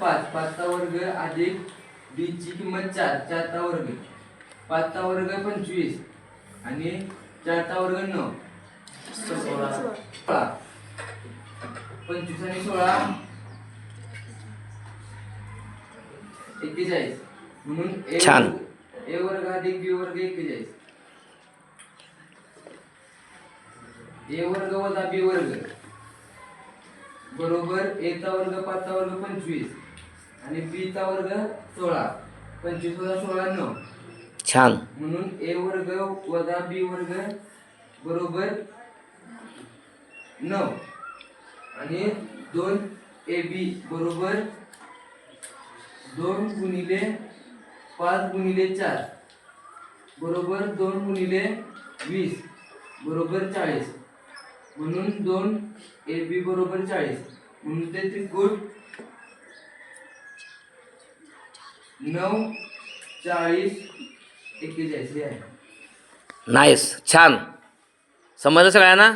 पाच पाचचा वर्ग अधिक बी ची किंमत चार चारचा वर्ग. पाचचा वर्ग पंचवीस आणि चारचा वर्ग नऊ. सोळा. पंचवीस आणि सोळा. एक्केचाळीस. म्हणून छान. ए वर्ग अधिक बी वर्ग एक्केचाळीस. ए वर्ग वजा बी वर्ग. बरोबर ए चा वर्ग पाचचा वर्ग पंचवीस. आणि बी चा वर्ग सोळा. पंचवीस वजा सोळा नऊ. छान. म्हणून ए वर्ग वजा बी वर्ग बरोबर नऊ. आणि दोन ए बी बरोबर दोन गुणिले पाच गुणिले चार. बरोबर दोन गुणिले वीस. बरोबर चाळीस. म्हणून दोन ए बी बरोबर चाळीस. म्हणून ते त्रिकूट नऊ चाळीस एक्केचाळीस. हे आहे. नाईस छान. समजलं सगळ्यांना?